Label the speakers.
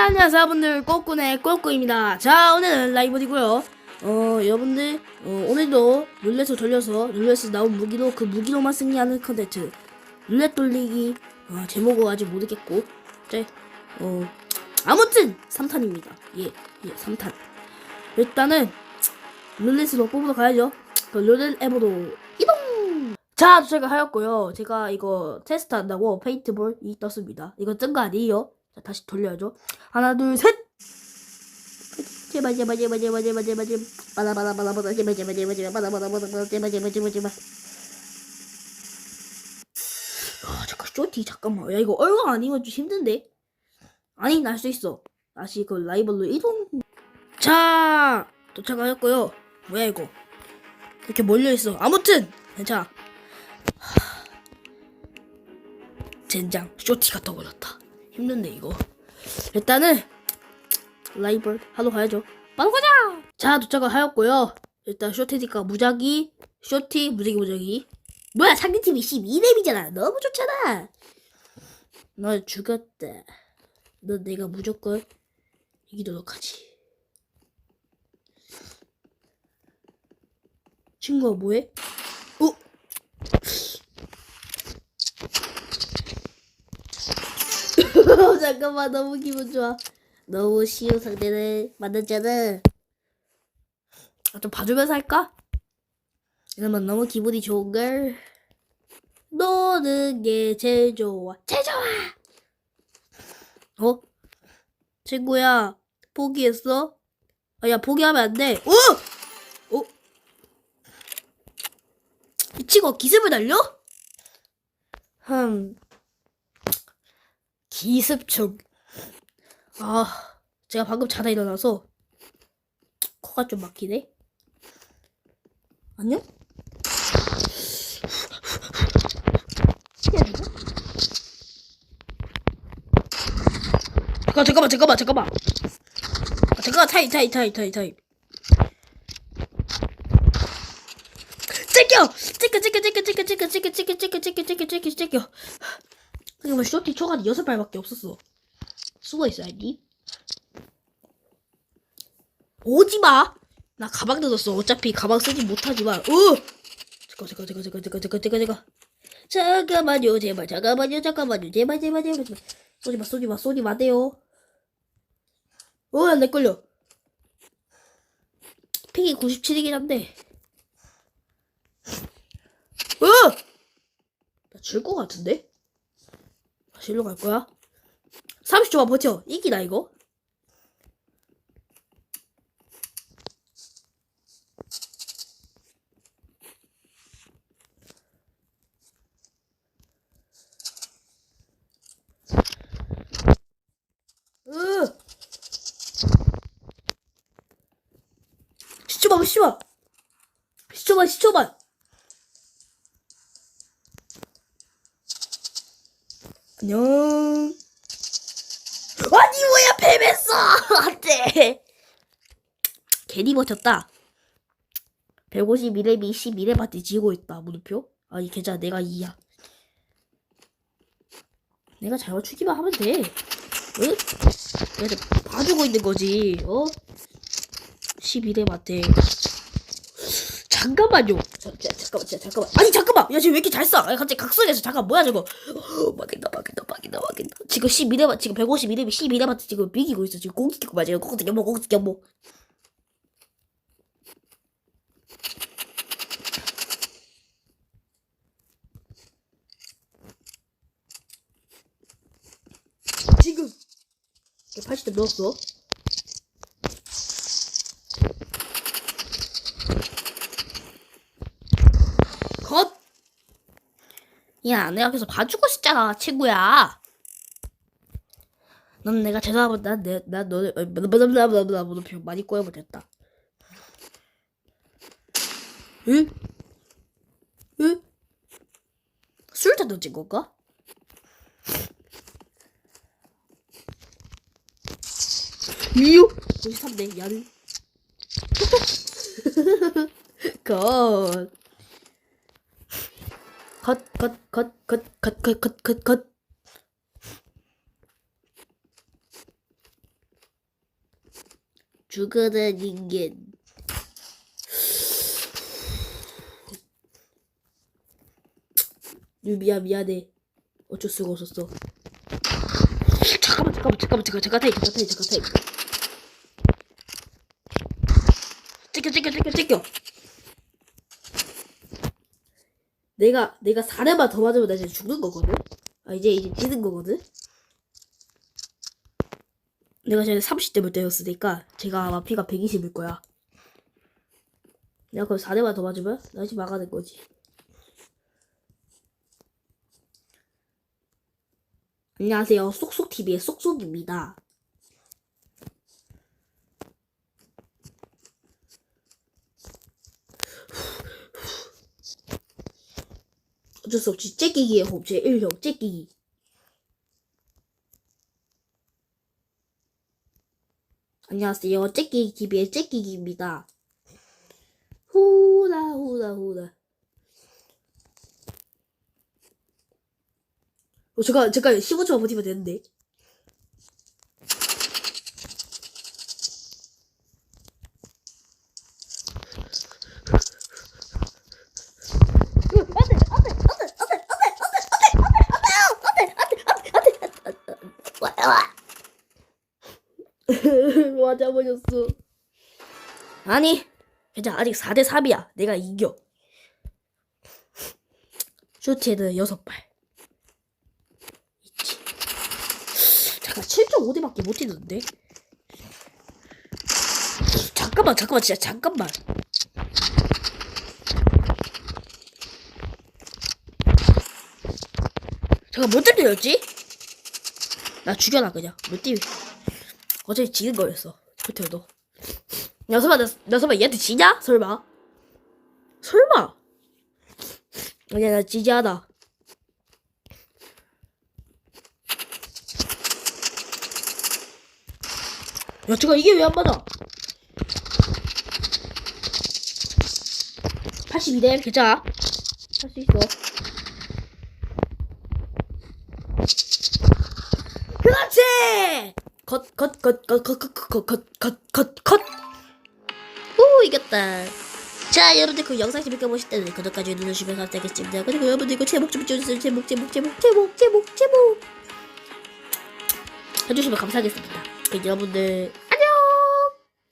Speaker 1: 안녕하세요. 여러분들 꼬꾸네 꼬꾸입니다. 자 오늘은 라이브이고요. 어 여러분들 어, 오늘도 룰렛을 돌려서 룰렛에 나온 무기로 그 무기로만 승리하는 컨텐츠. 룰렛 돌리기 어, 제목은 아직 모르겠고. 네, 어 아무튼 3탄입니다. 예예 3탄. 일단은 룰렛으로 뽑으러 가야죠. 그 룰렛 앱으로 이동! 자 제가 하였고요. 제가 이거 테스트 한다고 페이트볼 이 떴습니다. 이거 뜬 거 아니에요 자, 다시 돌려야죠. 하나, 둘, 셋! 제발, 제발, 제발, 제발, 제발, 제발, 제발. 바다, 바다, 바다, 바다, 제발, 제발, 제발, 제발, 바다, 바다, 바다, 바다, 제발, 제발, 제발, 제발. 아, 잠깐, 쇼티, 잠깐만. 야, 이거 얼굴 아니면 좀 힘든데? 아니, 날 수 있어. 다시 그 라이벌로 이동. 자, 도착하였고요. 뭐야, 이거. 이렇게 몰려있어. 아무튼! 괜찮아. 하... 젠장, 쇼티가 떠올랐다. 힘든데 이거. 일단은 라이벌 하러 가야죠. 바로 가자! 자 도착을 하였고요. 일단 쇼테디가 무작위 쇼티 무작위 무작위. 뭐야 상대팀이 12렙이잖아. 너무 좋잖아! 너 죽었다. 너 내가 무조건 이기도록 하지. 친구가 뭐해? 잠깐만 너무 기분 좋아. 너무 쉬운 상대를 만났잖아. 아, 좀 봐주면서 할까? 이러면 너무 기분이 좋은걸. 노는 게 제일 좋아. 제일 좋아! 어? 친구야, 포기했어? 아, 야, 포기하면 안 돼. 어? 어? 이 친구 기습을 날려? 흠. 기습충. 아, 제가 방금 자다 일어나서 코가 좀 막히네. 안녕? 잠깐 잠깐만 잠깐만 잠깐만. 아, 잠깐만 타임 타임 타임 타임 타임. 찢겨! 찢겨 찢겨 찢겨 찢겨 찢겨 찢겨 찢겨 찢겨 찢겨 찢겨 찢겨 찢겨 잠깐만 쇼티 초가이 여섯 발밖에 없었어. 수고 있어야지 오지 마! 나 가방 들었어. 어차피 가방 쓰지 못하지만 어 잠깐 잠깐 잠깐 잠깐 잠깐 잠깐 잠깐 잠깐. 잠깐만요 제발 잠깐만요 잠깐만요 제발 제발 제발 제발. 쏘지 마 쏘지 마 쏘지 마세요. 어내 걸려. 픽이 97이긴 한데. 어! 나질 것 같은데? 일로 갈 거야? 30초만 버텨. 이기나, 이거? 으! 10초만, 10초만! 10초만, 10초만! 안녕. 아니 뭐야 패했어 안돼. 괜히 버텼다. 152렙이 12렙한테 지고 있다 물음표. 아니 괜찮아 내가 2야. 내가 잘 맞추기만 하면 돼. 응? 내가 봐주고 있는 거지. 어? 12렙한테. 잠깐만요. 자, 자, 잠깐만, 자, 잠깐만. 아니 잠깐만. 야 지금 왜 이렇게 잘 쏴? 아니 갑자기 각성해서 잠깐 뭐야 저거? 어, 막힌다, 막힌다, 막힌다, 막힌다. 지금 12레바 지금 152레벨 12레바트 지금 비기고 있어. 지금 공기고 맞아요. 공기 경보, 공기 경보. 지금 80점 넣었어. 컷! 야, 내가 계속 봐주고 있었잖아, 친구야. 넌 내가 죄송하면 난, 내, 난 너를, 블라블라블라블라, 물음표 많이 꼬여버렸다. 응? 응? 술탄 던진 건가? 미유? 53대, 얀. 컷. 컷, 컷, 컷, 컷, 컷, 컷, 컷, 컷, 컷. 죽어는 인간. 유비야 미안해. 어쩔 수가 없었어. 잠깐만 잠깐만 잠깐만 잠깐 잠깐 타임 잠깐 타임 잠깐 타임. 찍혀 찍혀 찍혀 찍혀. 내가 내가 4대만 더 맞으면 나 이제 죽는 거거든. 아 이제 이제 지는 거거든. 내가 전에 30대를 때렸으니까 제가 아마 피가 120일 거야. 내가 그럼 4대만 더 맞으면 나 이제 막아낼 거지. 안녕하세요. 쏙쏙TV의 쏙쏙입니다. 어쩔 수 없지. 째끼기의 호흡 제1형 째끼기. 안녕하세요. 째끼기 TV의 째끼기입니다. 후라 후라 후라. 어, 잠깐, 잠깐, 15초만 버티면 되는데. 맞아버렸어. 아니, 괜찮아. 아직 4대 3이야. 내가 이겨. 쇼트헤드 6발. 있지. 잠깐, 7.5대밖에 못 했는데? 잠깐만, 잠깐만, 진짜 잠깐만. 잠깐, 몇대 때렸지? 나 죽여놔, 그냥. 몇 대, 어차피 지는 거였어. 쇼트헤드. 야, 설마, 나, 나 설마 얘한테 지냐? 설마? 설마? 아니야, 나 지지 않아. 야, 잠깐, 이게 왜 안 맞아? 82대, 괜찮아. 할 수 있어. 컷, 컷, 컷, 컷, 컷, 컷, 컷, 컷, 컷, 컷, 컷. 오, 이겼다. 자, 여러분들 그 영상 재밌게 보실 때는 구독까지 눌러주시면 감사하겠습니다. 그리고 여러분들 이거 제목 좀 줘주세요. 제목, 제목, 제목, 제목, 제목, 제목. 해주시면 감사하겠습니다. 그 여러분들